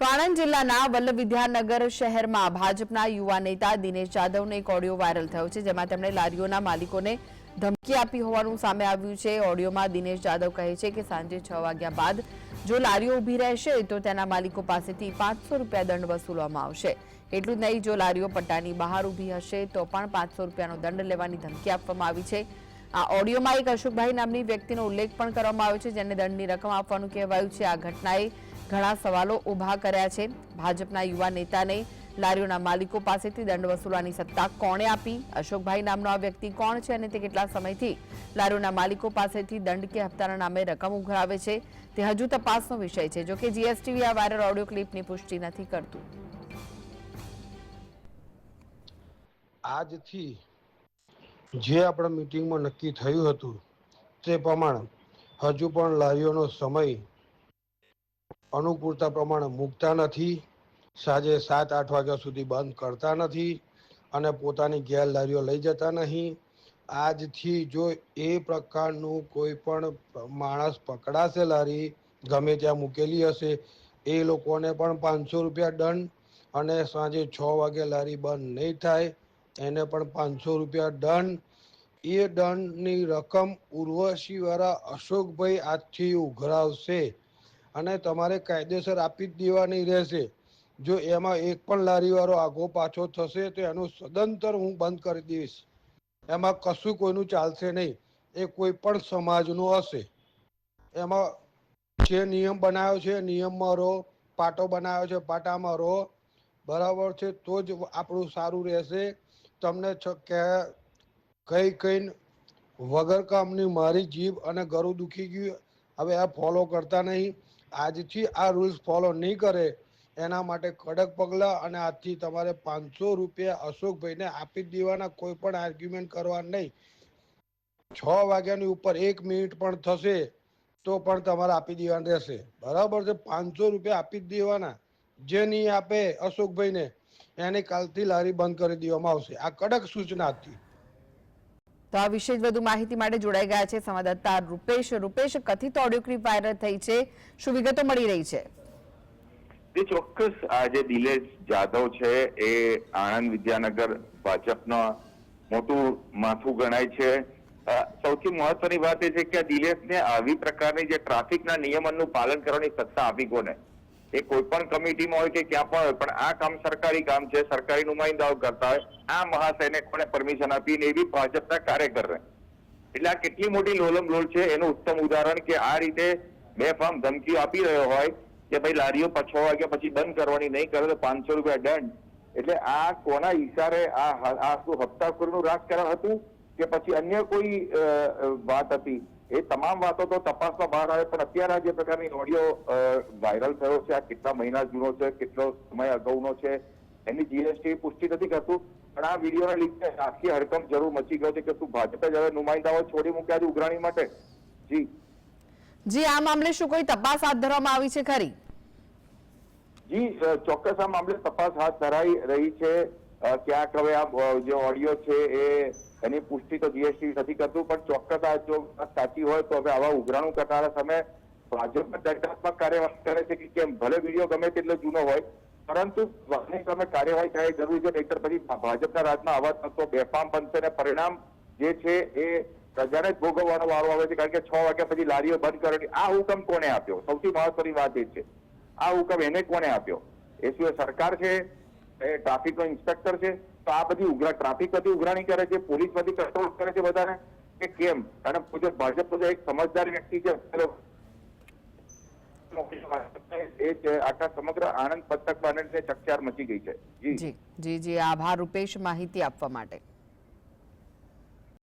તો આણંદ જિલ્લાના વલ્લભ શહેરમાં ભાજપના યુવા નેતા દિનેશ જાધવનો એક ઓડિયો વાયરલ થયો છે, જેમાં તેમણે લારીઓના માલિકોને ધમકી આપી હોવાનું સામે આવ્યું છે. ઓડિયોમાં દિનેશ જાધવ કહે છે કે સાંજે છ વાગ્યા બાદ જો લારીઓ ઊભી રહેશે, તો તેના માલિકો પાસેથી પાંચસો રૂપિયા દંડ વસૂલવામાં આવશે. એટલું જ નહીં, જો લારીઓ પટ્ટાની બહાર ઊભી હશે, તો પણ પાંચસો રૂપિયાનો દંડ લેવાની ધમકી આપવામાં આવી છે. આ ઓડિયોમાં એક અશોકભાઈ નામની વ્યક્તિનો ઉલ્લેખ પણ કરવામાં આવ્યો છે, જેને દંડની રકમ આપવાનું કહેવાયું છે. આ ઘટનાએ ઘણા સવાલો ઊભા કર્યા છે. ભાજપના યુવા નેતાને લારીઓના માલિકો પાસેથી દંડ વસૂલવાની સત્તા કોણે આપી? અશોકભાઈ નામનો આ વ્યક્તિ કોણ છે અને તે કેટલા સમયથી લારીઓના માલિકો પાસેથી દંડ કે હપ્તાના નામે રકમ ઉઘરાવે છે? તે હજુ તપાસનો વિષય છે. જોકે જીએસટીવી આ વાયરલ ઓડિયો ક્લિપની પુષ્ટિ નથી કરતું. આજથી જે આપણા મિટિંગમાં નક્કી થયું હતું તે પ્રમાણે હજુ પણ લારીઓનો સમય અનુકૂળતા પ્રમાણે મૂકતા નથી, સાંજે સાત, આઠ વાગ્યા સુધી બંધ કરતા નથી અને પોતાની ગેરલારીઓ લઈ જતા નહીં. આજથી જો એ પ્રકારનું કોઈ પણ માણસ પકડાશે લારી, ગમે ત્યાં મૂકેલી હશે, એ લોકોને પણ પાંચસો રૂપિયા દંડ અને સાંજે છ વાગે લારી બંધ નહીં થાય, એને પણ પાંચસો રૂપિયા દંડ. એ દંડની રકમ ઉર્વશીવાળા અશોકભાઈ આજથી ઉઘરાવશે. અને તમારે કાયદેસર આપી જ દેવાની રહેશે. જો એમાં એક પણ લારીવાળો આગો પાછો થશે, તો એનું સદંતર હું બંધ કરી દઈશ. એમાં કશું કોઈનું ચાલશે નહીં. એ કોઈ પણ સમાજનું હશે. એમાં જે નિયમ બનાવ્યો છે, નિયમમાં રહો, પાટો બનાવ્યો છે, પાટામાં રહો. બરાબર છે, તો જ આપણું સારું રહેશે. તમને કે કઈ કઈ વગર કામની મારી જીભ અને ગરું દુખી ગયું. હવે આ ફોલો કરતા નહીં. આજથી આ રૂલ્સ ફોલો નહીં કરે, એના માટે કડક પગલાં અને આજથી તમારે પાંચસો રૂપિયા અશોકભાઈને આપી દેવાના, કોઈ પણ આર્ગ્યુમેન્ટ કરવા નહીં. છ વાગ્યાની ઉપર એક મિનિટ પણ થશે, તો પણ તમારે આપી દેવાના રહેશે. બરાબર છે? પાંચસો રૂપિયા આપી જ દેવાના. જે નહીં આપે અશોકભાઈને, એને કાલથી લારી બંધ કરી દેવામાં આવશે. આ કડક સૂચના હતી. તો આ વિશે જ વધુ માહિતી માટે જોડાઈ ગયા છે સંવાદદાતા રૂપેશ. રૂપેશ, કથિત ઓડિયો ક્લિપ વાયરલ થઈ છે. શું વિગતો મળી રહી છે? તે ચોક્કસ આ જે દિલેશ જાધવ છે એ આણંદ વિદ્યાનગર ભાજપનો મોટું માથું ગણાય છે. સૌથી મહત્વની વાત એ છે કે દિલેશને આવી પ્રકારની જે ટ્રાફિકના નિયમનનું પાલન કરવાની સત્તા આપી કોને? એ કોઈ પણ કમિટીમાં હોય કે ક્યાં પણ હોય, પણ આ કામ સરકારી કામ છે, સરકારી નુમાઇંદાઓ કરતા હોય, આ મહાશયને કોને પરમિશન આપી ને એવી ભાજપના કાર્યકરને એટલે આ કેટલી મોટી લોલમ લોલ છે, એનું ઉત્તમ ઉદાહરણ કે આ રીતે બે ફાર્મ ધમકીઓ આપી રહ્યો હોય કે ભાઈ લારીઓ છ વાગ્યા પછી બંધ કરવાની નહીં કરે તો પાંચસો રૂપિયા દંડ. એટલે આ કોના ઈશારે આ આ શું હપ્તાખોરીનું રાજકારણ હતું કે પછી અન્ય કોઈ વાત હતી? એ તમામ વાતો તો તપાસમાં બહાર આવે પણ અત્યારે આ જે પ્રકારની ઓડિયો વાયરલ થયો છે આ કેટલા મહિના જૂનો છે કેટલો સમય અગાઉનો છે એની જીએસટી પુષ્ટિ નથી કરતું પણ આ વિડીયોના લીધે આખી હડકંપ જરૂર મચી ગયો છે કે શું ભાજપે જ હવે નુમાઇંદાઓ છોડી મૂક્યા છે ઉઘરાણી માટે? જી. જી આ મામલે શું કોઈ તપાસ હાથ ધરવામાં આવી છે ખરી? જી ચોક્કસ આ મામલે તપાસ હાથ ધરાઈ રહી છે. ક્યાંક હવે આ જે ઓડિયો છે એ એની પુષ્ટિ તો જીએસટી નથી કરતું, પણ ચોક્કસ જો સાચી હોય તો હવે આવા ઉઘરાણું કરનારા સામે ભાજપ દંડાત્મક કાર્યવાહી કરે છે કે કેમ? ભલે વીડિયો ગમે તેટલો જૂનો હોય, પરંતુ વાહની સામે કાર્યવાહી થાય જરૂરી છે, નહીતર પછી ભાજપના રાજમાં આવા તત્વો બેફામ બનશે અને પરિણામ જે છે એ પ્રજાને જ ભોગવવાનો વારો આવે છે, કારણ કે છ વાગ્યા પછી લારીઓ બંધ કરવાની. આ હુકમ કોને આપ્યો? સૌથી મહત્વની વાત એ છે. આ હુકમ એને કોને આપ્યો? એ સિવાય સરકાર છે એ ટ્રાફિકનો ઇન્સ્પેક્ટર છે, તો આ બધી ઉઘરા, ટ્રાફિક બધી ઉઘરાણી કરે છે, પોલીસ બધી કંટ્રોલ કરે છે બધાને, કે કેમ? અને જો ભાજપ તો એક સમજદાર વ્યક્તિ છે. આખા સમગ્ર આણંદ પથક ને ચકચાર મચી ગઈ છે. જી જી જી. આભાર, રૂપેશ, માહિતી આપવા માટે.